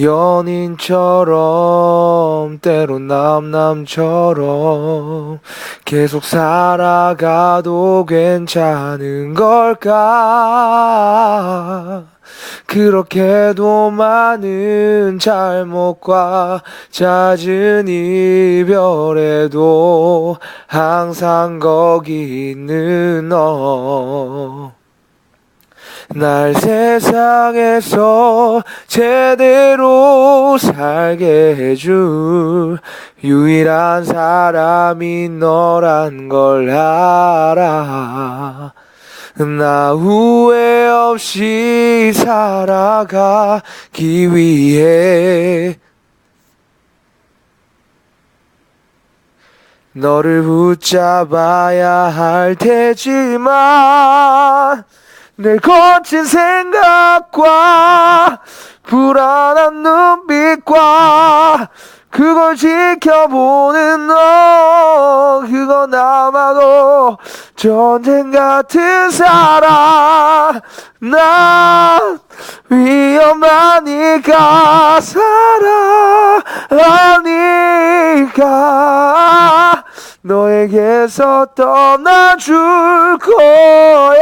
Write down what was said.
연인처럼 때론 남남처럼 계속 살아가도 괜찮은 걸까? 그렇게도 많은 잘못과 잦은 이별에도 항상 거기 있는 너 날 세상에서 제대로 살게 해줄 유일한 사람이 너란 걸 알아. 나 후회 없이 살아가기 위해 너를 붙잡아야 할 테지만 내 거친 생각과 불안한 눈빛과 그걸 지켜보는 너 그건 아마도 전쟁 같은 사랑. 난 위험하니까 사랑하니까 너에게서 떠나줄 거야